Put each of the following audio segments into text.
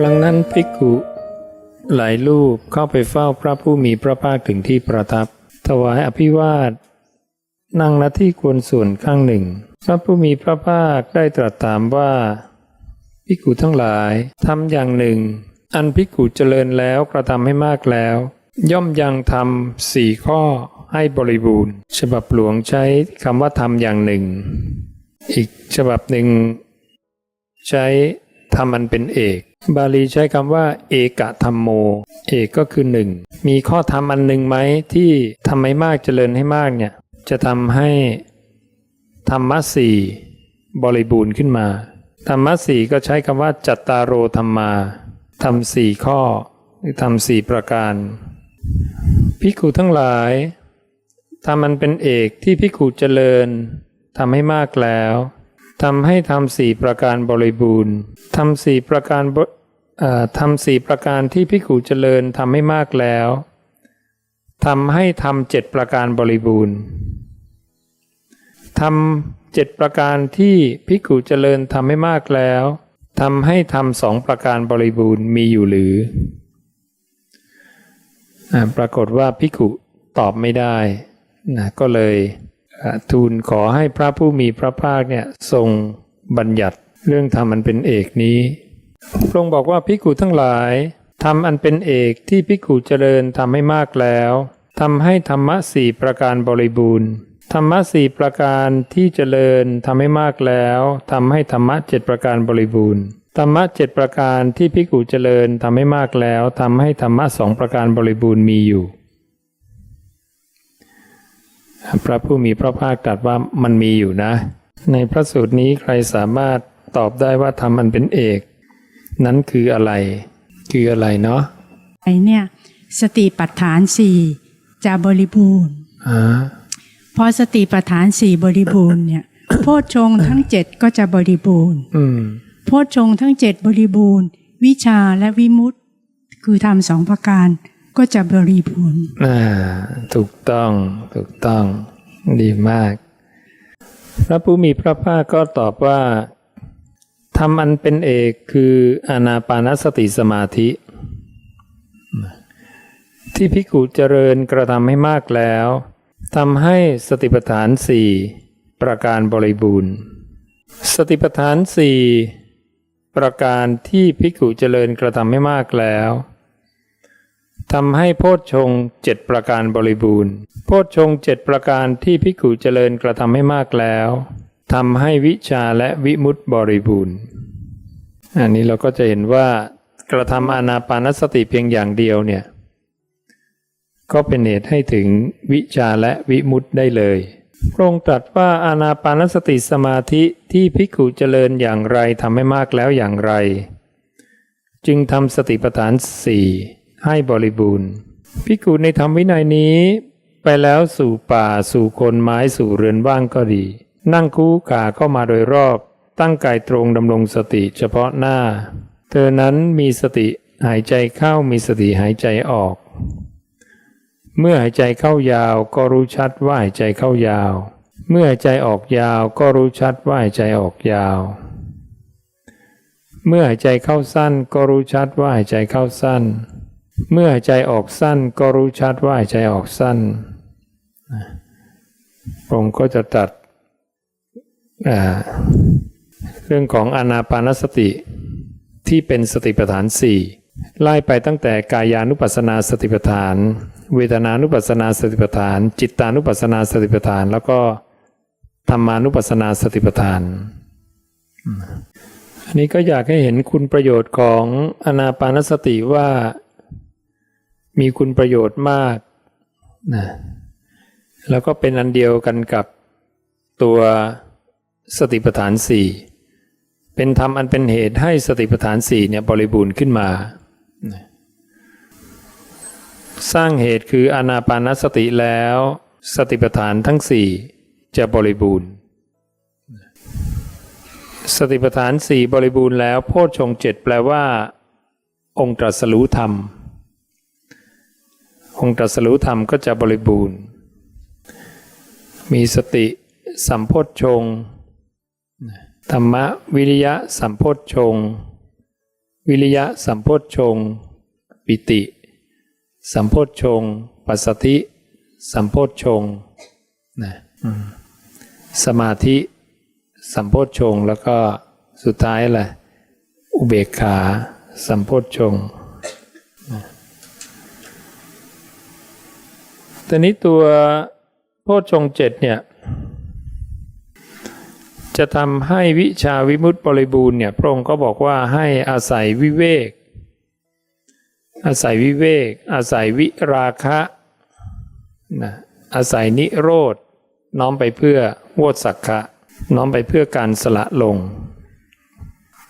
ครั้งนั้นภิกขุหลายรูปเข้าไปเฝ้าพระผู้มีพระภาคถึงที่ประทับ ถวายอภิวาท นั่งณที่ควรส่วนข้างหนึ่ง พระผู้มีพระภาคได้ตรัสถามว่าภิกขุทั้งหลายทำอย่างหนึ่ง อันภิกขุเจริญแล้วกระทำให้มากแล้ว ย่อมยังทำสี่ข้อ ให้บริบูรณ์ ฉบับหลวงใช้คำว่าทำอย่างหนึ่ง อีกฉบับหนึ่ง ใช้ธรรมอันเป็นเอก บาลีใช้คำว่า เอกธรรมโม เอกก็คือหนึ่ง มีข้อธรรมอันหนึ่งไหมที่ทำให้มากเจริญให้มากเนี่ย จะทำให้ธรรมะสี่บริบูรณ์ขึ้นมา ธรรมะสี่ก็ใช้คำว่า จัตตารโอธรรมาทำสี่ข้อหรือทำสี่ประการพิกขุทั้งหลาย ทำมันเป็นเอกที่พิขุเจริญทำให้มากแล้วทำให้ทำสี่ประการบริบูรณ์ทำสี่ประการทำสี่ประการที่พิขุเจริญทำให้มากแล้วทำให้ทำเจ็ดประการบริบูรณ์ทำเจ็ดประการที่พิกขุเจริญทำให้มากแล้วทำให้ทำสองประการบริบูรณ์มีอยู่หรืออปรากฏว่าพิกขุตอบไม่ได้ นะก็เลยทูลขอให้พระผู้มีพระภาคเนี่ยทรงบัญญัติเรื่องธรรมอันเป็นเอกนี้พระองค์บอกว่าพิกขุทั้งหลายทำอันเป็นเอกที่พิกขุเจริญทำให้มากแล้วทำให้ธรรมะสี่ประการบริบูรณ์ ธรรมะสี่ประการที่เจริญทำให้มากแล้วทำให้ธรรมะเจ็ดประการบริบูรณ์ ธรรมะเจ็ดประการที่พิกขุเจริญทำให้มากแล้วทำให้ธรรมะสองประการบริบูรณ์มีอยู่ พระผู้มีพระภาคตรัสว่ามันมีอยู่นะ ในพระสูตรนี้ใครสามารถตอบได้ว่าธรรมอันเป็นเอก นั้นคืออะไร คืออะไรเนาะไอเนี่ยสติปัฏฐานสี่จะบริบูรณ์อ่าพอสติปัฏฐานสี่บริบูรณ์เนี่ยโพชฌงค์ทั้งเจ็ดก็จะบริบูรณ์อืมโพชฌงค์ทั้งเจ็ดบริบูรณ์ วิชาและวิมุตติคือทำสองประการ ก็จะบริบูรณ์อ่าถูกต้องถูกต้องดีมาก พระผู้มีพระภาคก็ตอบว่าธรรมอันเป็นเอกคืออานาปานสติสมาธิ ที่พิกุเจริญกระทำให้มากแล้วทำให้สติปัฏฐานสี่ประการบริบูรณ์ สติปัฏฐานสี่ประการที่พิกุเจริญกระทำให้มากแล้ว ทำให้โพชฌงค์เจ็ดประการบริบูรณ์ โพชฌงค์เจ็ดประการที่พิกุเจริญกระทำให้มากแล้วทำให้วิชาและวิมุตติบริบูรณ์ อันนี้เราก็จะเห็นว่ากระทำอนาปานสติเพียงอย่างเดียวเนี่ย ก็เป็นเหตุให้ถึงวิชาและวิมุตติได้เลยพระองค์ตรัสว่าอานาปานสติสมาธิที่ภิกขุเจริญอย่างไรทำให้มากแล้วอย่างไร จึงทำสติปัฏฐานสี่ ให้บริบูรณ์ภิกขุในธรรมวินัยนี้ ไปแล้วสู่ป่าสู่คนไม้สู่เรือนว่างก็ดี นั่งคู่ขาเข้ามาโดยรอบ ตั้งกายตรงดำรงสติเฉพาะหน้า เธอนั้นมีสติหายใจเข้ามีสติหายใจออก เมื่อหายใจเข้ายาวก็รู้ชัดว่าหายใจเข้ายาว เมื่อหายใจออกยาวก็รู้ชัดว่าหายใจออกยาว เมื่อหายใจเข้าสั้นก็รู้ชัดว่าหายใจเข้าสั้น เมื่อหายใจออกสั้นก็รู้ชัดว่าหายใจออกสั้นพระองค์ก็จะตัดเรื่องของอนาปานสติที่เป็นสติปัฏฐานสี่ไล่ไปตั้งแต่กายานุปัสสนาสติปัฏฐาน เวทนานุปัสสนาสติปัฏฐาน จิตตานุปัสสนาสติปัฏฐาน แล้วก็ธรรมานุปัสสนาสติปัฏฐานอันนี้ก็อยากให้เห็นคุณประโยชน์ของอนาปานสติว่า มีคุณประโยชน์มากนะแล้วก็เป็นอันเดียวกันกับตัวสติปัฏฐานสี่เป็นธรรมอันเป็นเหตุให้สติปัฏฐานสี่เนี่ยบริบูรณ์ขึ้นมา สร้างเหตุคืออนาปานสติแล้ว สติปัฏฐานทั้งสี่จะบริบูรณ์ สติปัฏฐานสี่บริบูรณ์แล้ว โพชฌงเจ็ดแปลว่า องค์ตรัสรู้ธรรม องค์ตรัสรู้ธรรมก็จะบริบูรณ์ มีสติสัมโพชฌงธรรมะวิริยะสัมโพชฌงวิริยะสัมโพชฌงปิติ สัมโพชฌงปัสสติสัมโพชฌงนะสมาธิ สัมโพชฌงแล้วก็สุดท้ายแหละอุเบกขา สัมโพชฌงค์นะ ตอนนี้ตัวโพชฌงเจ็ดเนี่ย จะทำให้วิชาวิมุตติบริบูรณ์เนี่ยพระองค์ก็บอกว่าให้อาศัยวิเวก อาศัยวิเวก อาศัยวิราคะนะอาศัยนิโรธน้อมไปเพื่อโวสักขะน้อมไปเพื่อการสละลง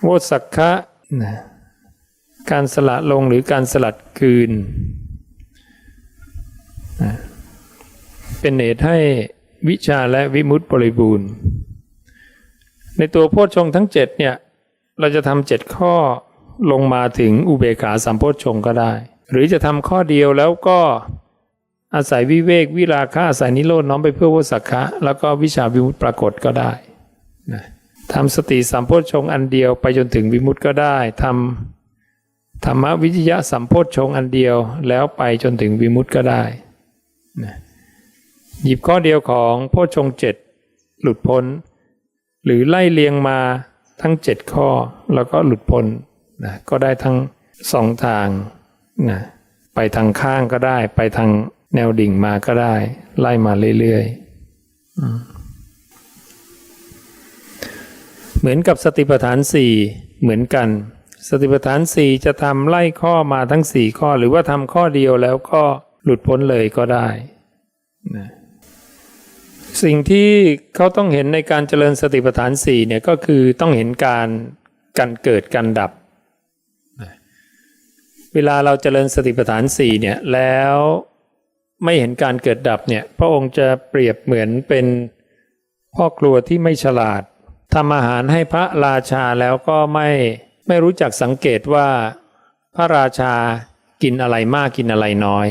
โวสักขะนะการสละลงหรือการสลัดคืนนะ เป็นเหตุให้วิชาและวิมุตติบริบูรณ์ ในตัวโพชฌงทั้งเจ็ดเนี่ยเราจะทำเจ็ดข้อลงมาถึงอุเบกขาสัมโพชฌงก็ได้ หรือจะทำข้อเดียวแล้วก็อาศัยวิเวกวิราคะอาศัยนิโรธน้อมไปเพื่อวสักขะแล้วก็วิชาวิมุตติปรากฏก็ได้นะทำสติสัมโพชฌงอันเดียวไปจนถึงวิมุตติก็ได้ทำธรรมวิจยะสัมโพชฌงอันเดียวแล้วไปจนถึงวิมุตติก็ได้นะ หยิบข้อเดียวของโพชงเจ็ดหลุดพ้น หรือไล่เลียงมาทั้งเจ็ดข้อแล้วก็หลุดพ้นนะก็ได้ทั้งสองทางนะไปทางข้างก็ได้ ไปทางแนวดิ่งมาก็ได้ ไล่มาเรื่อยๆเหมือนกับสติปัฏฐานสี่เหมือนกัน สติปัฏฐานสี่จะทำไล่ข้อมาทั้งสี่ข้อ หรือว่าทำข้อเดียวแล้วก็หลุดพ้นเลยก็ได้นะ สิ่งที่เขาต้องเห็นในการเจริญสติปัฏฐานสี่เนี่ยก็คือต้องเห็นการการเกิดการดับนะเวลาเราเจริญสติปัฏฐานสี่เนี่ยแล้วไม่เห็นการเกิดดับเนี่ยพระองค์จะเปรียบเหมือนเป็นพ่อครัวที่ไม่ฉลาดทำอาหารให้พระราชาแล้วก็ไม่ไม่รู้จักสังเกตว่าพระราชากินอะไรมากกินอะไรน้อย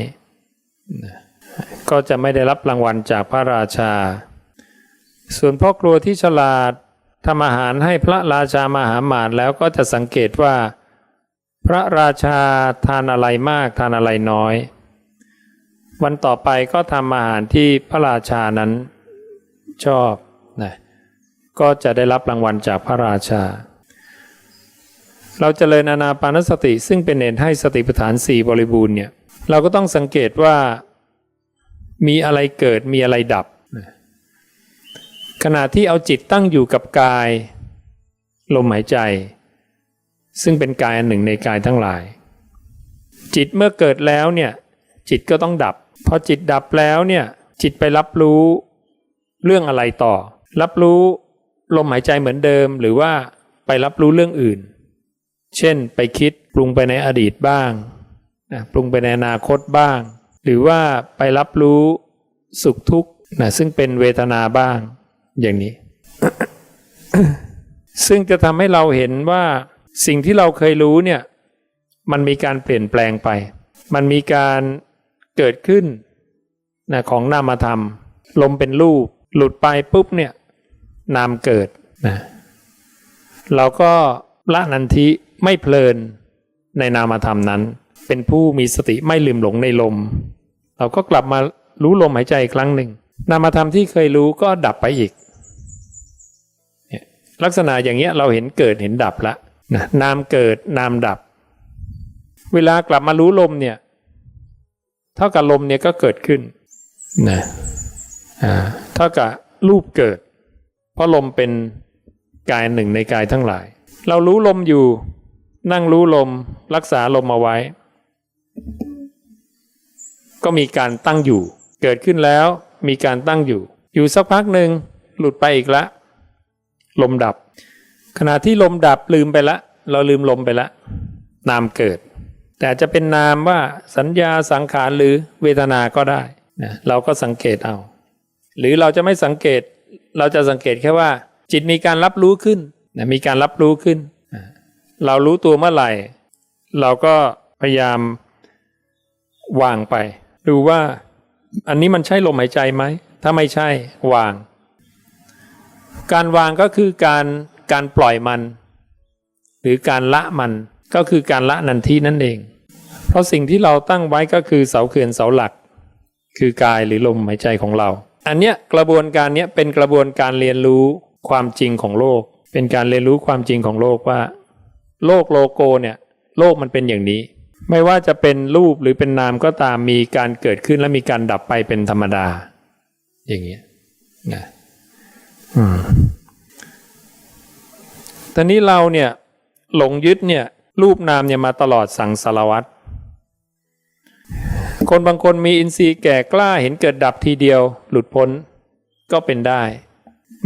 ก็จะไม่ได้รับรางวัลจากพระราชา ส่วนพ่อครัวที่ฉลาดทำอาหารให้พระราชามหาหมาดแล้วก็จะสังเกตว่า พระราชาทานอะไรมากทานอะไรน้อย วันต่อไปก็ทำอาหารที่พระราชานั้นชอบนะก็จะได้รับรางวัลจากพระราชา เราจเจริญอานาปานสติซึ่งเป็นเนตให้สติปัฏฐานสี่บริบูรณ์เนี่ยเราก็ต้องสังเกตว่า มีอะไรเกิดมีอะไรดับ ขณะที่เอาจิตตั้งอยู่กับกาย ลมหายใจ ซึ่งเป็นกายอันหนึ่งในกายทั้งหลาย จิตเมื่อเกิดแล้วเนี่ยจิตก็ต้องดับ พอจิตดับแล้วเนี่ยจิตไปรับรู้เรื่องอะไรต่อ รับรู้ลมหายใจเหมือนเดิม หรือว่าไปรับรู้เรื่องอื่น เช่นไปคิดปรุงไปในอดีตบ้างนะปรุงไปในอนาคตบ้าง หรือว่าไปรับรู้สุขทุกข์นะซึ่งเป็นเวทนาบ้างอย่างนี้ ซึ่งจะทำให้เราเห็นว่าสิ่งที่เราเคยรู้เนี่ยมันมีการเปลี่ยนแปลงไป มันมีการเกิดขึ้นนะของนามธรรม ลมเป็นรูป หลุดไปปุ๊บเนี่ยนามเกิดนะเราก็ละนันทิไม่เพลินในนามธรรมนั้น เป็นผู้มีสติไม่ลืมหลงในลม เราก็กลับมารู้ลมหายใจอีกครั้งหนึ่งนามธรรมที่เคยรู้ก็ดับไปอีกลักษณะอย่างเงี้ยเราเห็นเกิดเห็นดับละนะนามเกิดนามดับ เวลากลับมารู้ลมเนี่ย เท่ากับลมเนี่ยก็เกิดขึ้นนะอ่าเท่ากับรูปเกิด เพราะลมเป็นกายหนึ่งในกายทั้งหลาย เรารู้ลมอยู่ นั่งรู้ลม รักษาลมเอาไว้ ก็มีการตั้งอยู่ เกิดขึ้นแล้วมีการตั้งอยู่ อยู่สักพักหนึ่งหลุดไปอีกละ ลมดับ ขณะที่ลมดับลืมไปละ เราลืมลมไปละ นามเกิด แต่จจะเป็นนามว่าสัญญาสังขารหรือเวทนาก็ได้นะเราก็สังเกตเอา หรือเราจะไม่สังเกต เราจะสังเกตแค่ว่า จิตมีการรับรู้ขึ้นนะมีการรับรู้ขึ้นนะเรารู้ตัวเมื่อไหร่ เราก็พยายามวางไป ดูว่าอันนี้มันใช่ลมหายใจไหม ถ้าไม่ใช่วาง การวางก็คือการการปล่อยมัน หรือการละมันก็คือการละนันทีนั่นเอง เพราะสิ่งที่เราตั้งไว้ก็คือเสาเขื่อนเสาหลัก คือกายหรือลมหายใจของเรา อันเนี้ยกระบวนการเนี้ยเป็นกระบวนการเรียนรู้ความจริงของโลก เป็นการเรียนรู้ความจริงของโลกว่า โลกโลโก้เนี่ย โลกมันเป็นอย่างนี้ ไม่ว่าจะเป็นรูปหรือเป็นนามก็ตามมีการเกิดขึ้นและมีการดับไปเป็นธรรมดา อย่างเงี้ยนะอืมตอนนี้เราเนี่ยหลงยึดเนี่ยรูปนามเนี่ยมาตลอดสังสารวัตรคนบางคนมีอินทรีย์แก่กล้าเห็นเกิดดับทีเดียว หลุดพ้นก็เป็นได้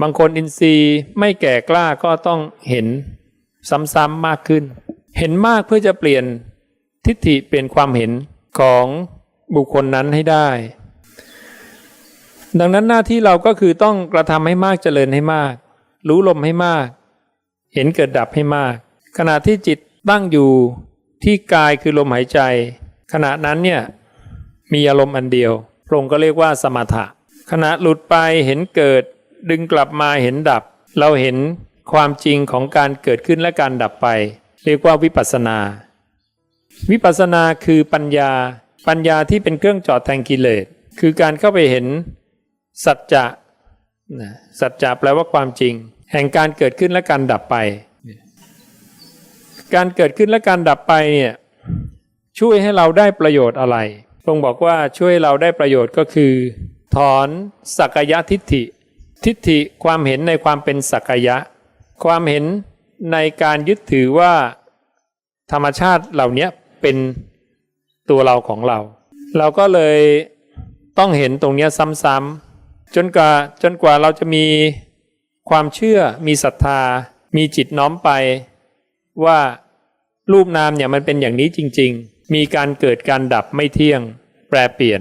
บางคนอินทรีย์ไม่แก่กล้าก็ต้องเห็นซ้ำๆมากขึ้น เห็นมากเพื่อจะเปลี่ยน ทิฏฐิเปลี่ยนความเห็นของบุคคลนั้นให้ได้ ดังนั้นหน้าที่เราก็คือต้องกระทำให้มากเจริญให้มาก รู้ลมให้มาก เห็นเกิดดับให้มาก ขณะที่จิตตั้งอยู่ที่กายคือลมหายใจ ขณะนั้นเนี่ยมีอารมณ์อันเดียวพระองค์ก็เรียกว่าสมถะ ขณะหลุดไปเห็นเกิด ดึงกลับมาเห็นดับ เราเห็นความจริงของการเกิดขึ้นและการดับไป เรียกว่าวิปัสสนา วิปัสสนาคือปัญญา ปัญญาที่เป็นเครื่องจอดแทงกิเลส คือการเข้าไปเห็นสัจจะนะสัจจะแปลว่าความจริง แห่งการเกิดขึ้นและการดับไป การเกิดขึ้นและการดับไปเนี่ยช่วยให้เราได้ประโยชน์อะไรทรงบอกว่าช่วยเราได้ประโยชน์ก็คือ ถอนสักยะทิฏฐิ ทิฏฐิความเห็นในความเป็นสักยะ ความเห็นในการยึดถือว่า ธรรมชาติเหล่านี้ เป็นตัวเราของเรา เราก็เลยต้องเห็นตรงนี้ซ้ำๆจนกว่าจนกว่าเราจะมีความเชื่อมีศรัทธา มีจิตน้อมไป ว่ารูปนามเนี่ยมันเป็นอย่างนี้จริง ๆ มีการเกิดการดับไม่เที่ยง แปรเปลี่ยน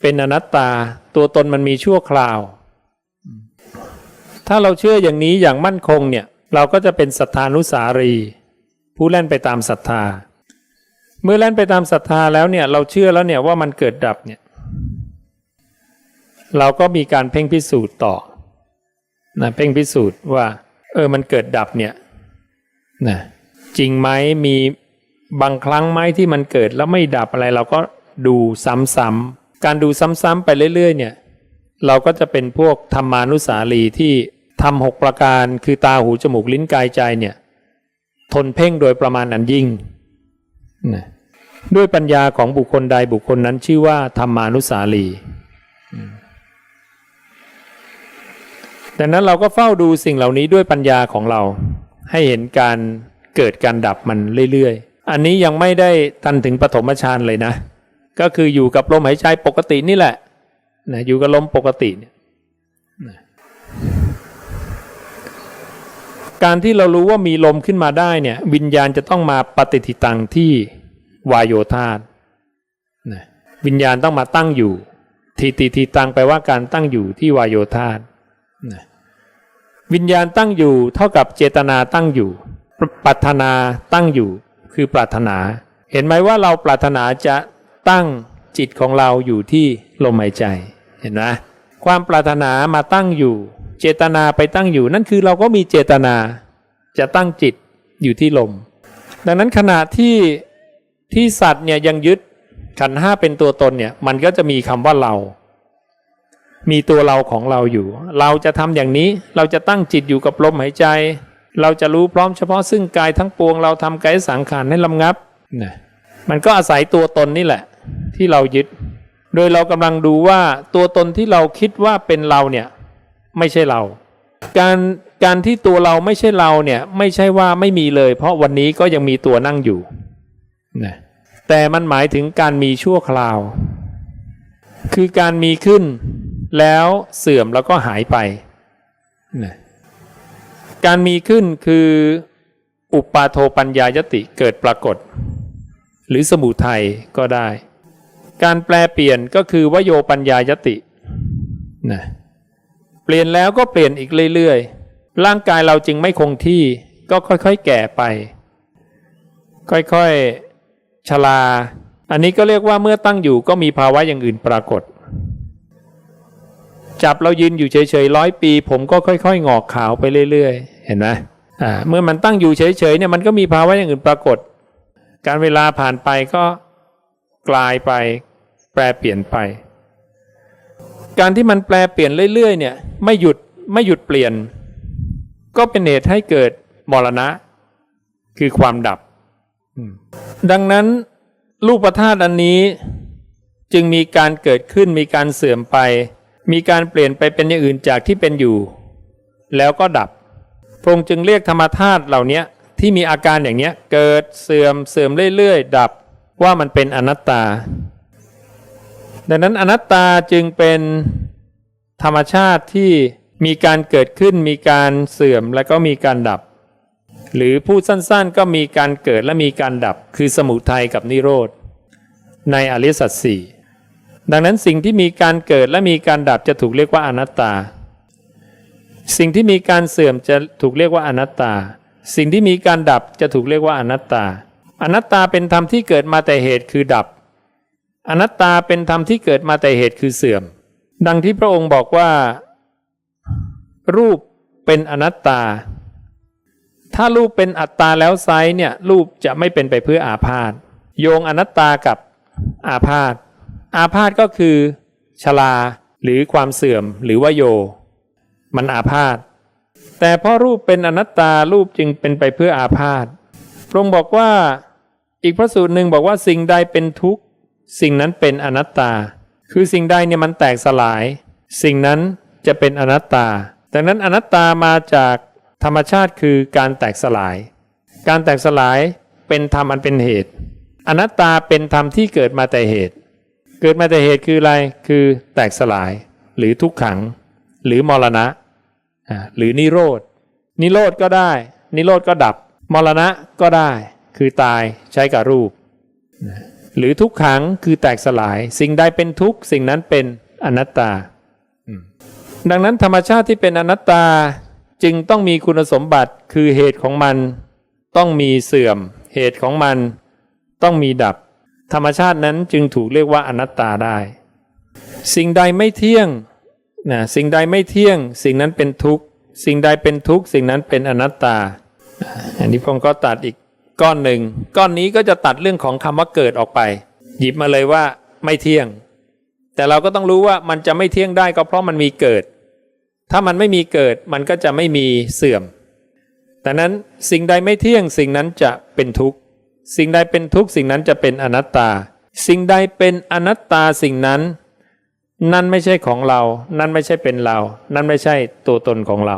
เป็นอนัตตาตัวตนมันมีชั่วคราว ถ้าเราเชื่ออย่างนี้อย่างมั่นคงเนี่ย เราก็จะเป็นศรัทธานุสารี ผู้เล่นไปตามศรัทธา เมื่อเล่นไปตามศรัทธาแล้วเนี่ยเราเชื่อแล้วเนี่ยว่ามันเกิดดับเนี่ยเราก็มีการเพ่งพิสูจน์ต่อนะเพ่งพิสูจน์ว่า เออมันเกิดดับเนี่ยนะจริงไหมมีบางครั้งไหมที่มันเกิดแล้วไม่ดับอะไร เราก็ดูซ้ำๆการดูซ้ำๆไปเรื่อย ๆ เนี่ย เราก็จะเป็นพวกธรรมานุสาลีที่ทำหกประการคือตาหูจมูกลิ้นกายใจเนี่ย ทนเพ่งโดยประมาณอันยิ่งนะด้วยปัญญาของบุคคลใดบุคคลนั้นชื่อว่าธรรมานุสาลีอืมดังนั้นเราก็เฝ้าดูสิ่งเหล่านี้ด้วยปัญญาของเรา ให้เห็นการเกิดการดับมันเรื่อยๆ อันนี้ยังไม่ได้ทันถึงปฐมฌานเลยนะ ก็คืออยู่กับลมหายใจปกตินี่แหละนะอยู่กับลมปกติเนี่ย การที่เรารู้ว่ามีลมขึ้นมาได้เนี่ย วิญญาณจะต้องมาปฏิทิตังที่วายโยธาตนะวิญญาณต้องมาตั้งอยู่ทีติทีตังแปลว่าการตั้งอยู่ที่วายโยธาตนะวิญญาณตั้งอยู่เท่ากับเจตนาตั้งอยู่ปรารถนาตั้งอยู่ คือปรารถนา เห็นไหมว่าเราปรารถนาจะตั้งจิตของเราอยู่ที่ลมหายใจ เห็นไหมความปรารถนามาตั้งอยู่ เจตนาไปตั้งอยู่ นั่นคือเราก็มีเจตนาจะตั้งจิตอยู่ที่ลม ดังนั้นขณะที่ที่สัตว์เนี่ยยังยึดขันห้าเป็นตัวตนเนี่ยมันก็จะมีคำว่าเรา มีตัวเราของเราอยู่ เราจะทำอย่างนี้เราจะตั้งจิตอยู่กับลมหายใจ เราจะรู้พร้อมเฉพาะซึ่งกายทั้งปวงเราทำกายสังขารให้ลำงับนะมันก็อาศัยตัวตนนี่แหละ ที่เรายึด โดยเรากำลังดูว่าตัวตนที่เราคิดว่าเป็นเราเนี่ย ไม่ใช่เรา การการที่ตัวเราไม่ใช่เราเนี่ยไม่ใช่ว่าไม่มีเลย เพราะวันนี้ก็ยังมีตัวนั่งอยู่นะแต่มันหมายถึงการมีชั่วคราว คือการมีขึ้นแล้วเสื่อมแล้วก็หายไปนะการมีขึ้นคืออุปาโทปัญญายติเกิดปรากฏ หรือสมุทัยก็ได้ การแปลเปลี่ยนก็คือวโยปัญญายตินะ เปลี่ยนแล้วก็เปลี่ยนอีกเรื่อยๆ ร่างกายเราจึงไม่คงที่ ก็ค่อยๆแก่ไป ค่อยๆชรา อันนี้ก็เรียกว่าเมื่อตั้งอยู่ก็มีภาวะอย่างอื่นปรากฏ จับเรายืนอยู่เฉยๆร้อยปี ผมก็ค่อย ๆ งอกขาวไปเรื่อยๆ เห็นไหมอ่าเมื่อมันตั้งอยู่เฉยๆเนี่ยมันก็มีภาวะอย่างอื่นปรากฏ การเวลาผ่านไปก็กลายไป แปรเปลี่ยนไป การที่มันแปลเปลี่ยนเรื่อยๆเนี่ยไม่หยุดไม่หยุดเปลี่ยน ก็เป็นเหตุให้เกิดมรณะ คือความดับ ดังนั้นรูปธาตุอันนี้จึงมีการเกิดขึ้นมีการเสื่อมไป มีการเปลี่ยนไปเป็นอย่างอื่นจากที่เป็นอยู่ แล้วก็ดับพระองค์จึงเรียกธรรมธาตุเหล่านี้ที่มีอาการอย่างนี้เกิดเสื่อมเสื่อมเรื่อยๆ ดับว่ามันเป็นอนัตตา ดังนั้นอนัตตาจึงเป็นธรรมชาติที่มีการเกิดขึ้นมีการเสื่อมและก็มีการดับ หรือพูดสั้นๆ ก็มีการเกิดและมีการดับ คือสมุทัยกับนิโรธ ในอริสัจสี่ดังนั้นสิ่งที่มีการเกิดและมีการดับจะถูกเรียกว่าอนัตตา สิ่งที่มีการเสื่อมจะถูกเรียกว่าอนัตตา สิ่งที่มีการดับจะถูกเรียกว่าอนัตตา อนัตตาเป็นธรรมที่เกิดมาแต่เหตุคือดับ อนัตตาเป็นธรรมที่เกิดมาแต่เหตุคือเสื่อม ดังที่พระองค์บอกว่า รูปเป็นอนัตตา ถ้ารูปเป็นอัตตาแล้วไซเนี่ยรูปจะไม่เป็นไปเพื่ออาพาธโยงอนัตตากับอาพาธอาพาธก็คือชราหรือความเสื่อมหรือว่าโย มันอาพาธแต่เพราะรูปเป็นอนัตตารูปจึงเป็นไปเพื่ออาพาธพระองค์บอกว่าอีกพระสูตรหนึ่งบอกว่าสิ่งใดเป็นทุกข์ สิ่งนั้นเป็นอนัตตา คือสิ่งใดเนี่ยมันแตกสลาย สิ่งนั้นจะเป็นอนัตตา ดังนั้นอนัตตามาจากธรรมชาติคือการแตกสลาย การแตกสลายเป็นธรรมอันเป็นเหตุ อนัตตาเป็นธรรมที่เกิดมาแต่เหตุ เกิดมาแต่เหตุคืออะไร คือแตกสลาย หรือทุกขัง หรือมรณะ หรือนิโรธ นิโรธก็ได้ นิโรธก็ดับ มรณะก็ได้ คือตายใช้กับรูป หรือทุกขังคือแตกสลาย สิ่งใดเป็นทุกข์สิ่งนั้นเป็นอนัตตา ดังนั้นธรรมชาติที่เป็นอนัตตาจึงต้องมีคุณสมบัติคือเหตุของมัน ต้องมีเสื่อม เหตุของมัน ต้องมีดับ ธรรมชาตินั้นจึงถูกเรียกว่าอนัตตาได้ สิ่งใดไม่เที่ยงนะสิ่งใดไม่เที่ยง สิ่งนั้นเป็นทุกข์ สิ่งใดเป็นทุกข์ สิ่งนั้นเป็นอนัตตา อันนี้ผมก็ตัดอีก ก้อนหนึ่งก้อนนี้ก็จะตัดเรื่องของคำว่าเกิดออกไป หยิบมาเลยว่าไม่เที่ยง แต่เราก็ต้องรู้ว่ามันจะไม่เที่ยงได้ก็เพราะมันมีเกิด ถ้ามันไม่มีเกิดมันก็จะไม่มีเสื่อมแต่นั้นสิ่งใดไม่เที่ยงสิ่งนั้นจะเป็นทุกข์สิ่งใดเป็นทุกข์สิ่งนั้นจะเป็นอนัตตา สิ่งใดเป็นอนัตตาสิ่งนั้น นั่นไม่ใช่ของเรา นั่นไม่ใช่เป็นเรา นั่นไม่ใช่ตัวตนของเรา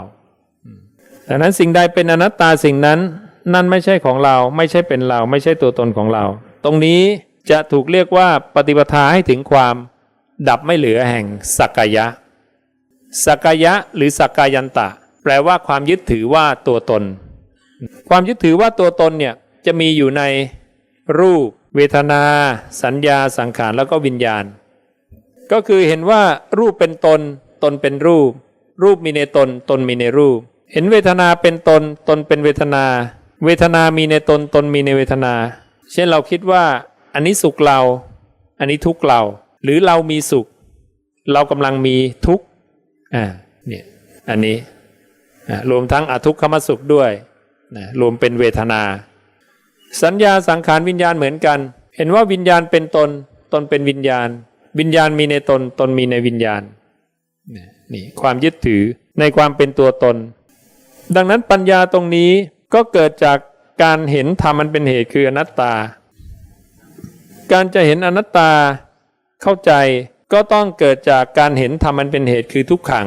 ดังนั้นสิ่งใดเป็นอนัตตาสิ่งนั้น นั่นไม่ใช่ของเราไม่ใช่เป็นเรา ไม่ใช่ตัวตนของเรา ตรงนี้จะถูกเรียกว่าปฏิปทาให้ถึงความดับไม่เหลือแห่งสักกายะ สักกายะหรือสักกายันตะ แปลว่าความยึดถือว่าตัวตน ความยึดถือว่าตัวตนเนี่ยจะมีอยู่ในรูป เวทนา สัญญาสังขารแล้วก็วิญญาณ ก็คือเห็นว่ารูปเป็นตน ตนเป็นรูป รูปมีในตน ตนมีในรูป เห็นเวทนาเป็นตน ตนเป็นเวทนา เวทนามีในตนตนมีในเวทนา เช่นเราคิดว่า อันนี้สุขเรา อันนี้ทุกข์เรา หรือเรามีสุข เรากำลังมีทุกข์อ่าเนี่ยอันนี้รวมทั้งอทุกขมสุขด้วยนะรวมเป็นเวทนา สัญญาสังขารวิญญาณเหมือนกัน เห็นว่าวิญญาณเป็นตน ตนเป็นวิญญาณ วิญญาณมีในตน ตนมีในวิญญาณนี่ความยึดถือในความเป็นตัวตน ดังนั้นปัญญาตรงนี้ ก็เกิดจากการเห็นธรรมมันเป็นเหตุคืออนัตตา การจะเห็นอนัตตาเข้าใจก็ต้องเกิดจากการเห็นธรรมมันเป็นเหตุคือทุกขัง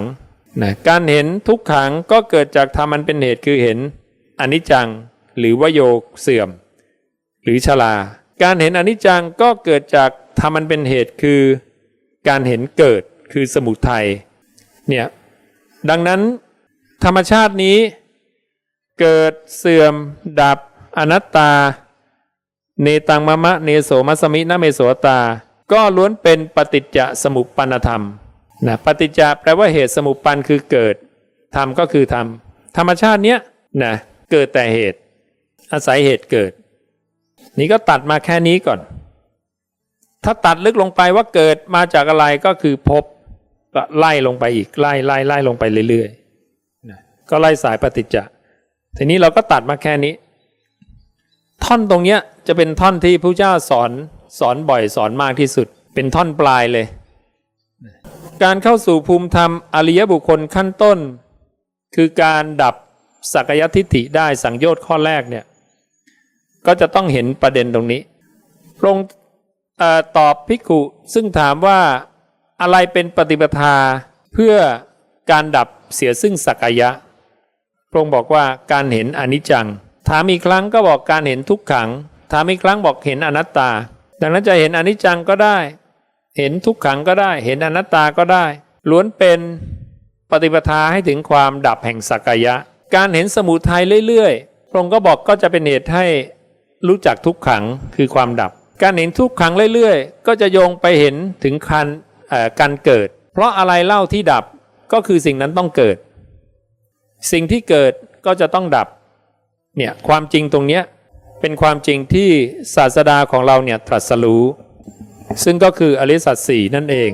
นะการเห็นทุกขังก็เกิดจากธรรมมันเป็นเหตุคือเห็นอนิจจัง หรือวโยกเสื่อม หรือชราการเห็นอนิจจังก็เกิดจากธรรมมันเป็นเหตุคือ การเห็นเกิดคือสมุทัยเนี่ยดังนั้นธรรมชาตินี้ เกิดเสื่อม ดับ อนัตตา เนตังมะมะเนโสมัสมินะเมโสตา ก็ล้วนเป็นปฏิจจสมุปปนธรรมนะปฏิจจแปลว่าเหตุสมุปปันคือเกิดธรรมก็คือธรรมธรรมชาติเนี้ยนะเกิดแต่เหตุ อาศัยเหตุเกิด นี่ก็ตัดมาแค่นี้ก่อน ถ้าตัดลึกลงไปว่าเกิดมาจากอะไรก็คือภพก็ไล่ลงไปอีกไล่ไล่ไล่ลงไปเรื่อยๆนะก็ไล่สายปฏิจจะ ทีนี้เราก็ตัดมาแค่นี้ ท่อนตรงเนี้ยจะเป็นท่อนที่พระเจ้าสอนสอนบ่อยสอนมากที่สุด เป็นท่อนปลายเลย การเข้าสู่ภูมิธรรมอริยบุคคลขั้นต้น คือการดับสักยทิฏฐิได้สังโยชน์ข้อแรกเนี่ยก็จะต้องเห็นประเด็นตรงนี้พระองค์เอตอบภิกขุซึ่งถามว่าอะไรเป็นปฏิปทาเพื่อการดับเสียซึ่งสักยะ พระองค์บอกว่าการเห็นอนิจจัง ถามอีกครั้งก็บอกการเห็นทุกขัง ถามอีกครั้งบอกเห็นอนัตตา ดังนั้นจะเห็นอนิจจังก็ได้ เห็นทุกขังก็ได้ เห็นอนัตตาก็ได้ ล้วนเป็นปฏิปทาให้ถึงความดับแห่งสักยะ การเห็นสมุทัยเรื่อยๆ พระองค์ก็บอกก็จะเป็นเหตุให้รู้จักทุกขังคือความดับ การเห็นทุกขังเรื่อยๆ ก็จะโยงไปเห็นถึงคันการเกิด เพราะอะไรเล่าที่ดับก็คือสิ่งนั้นต้องเกิด สิ่งที่เกิดก็จะต้องดับเนี่ยความจริงตรงเนี้ยเป็นความจริงที่ศาสดาของเราเนี่ยตรัสรู้ ซึ่งก็คืออริสัตสี่นั่นเอง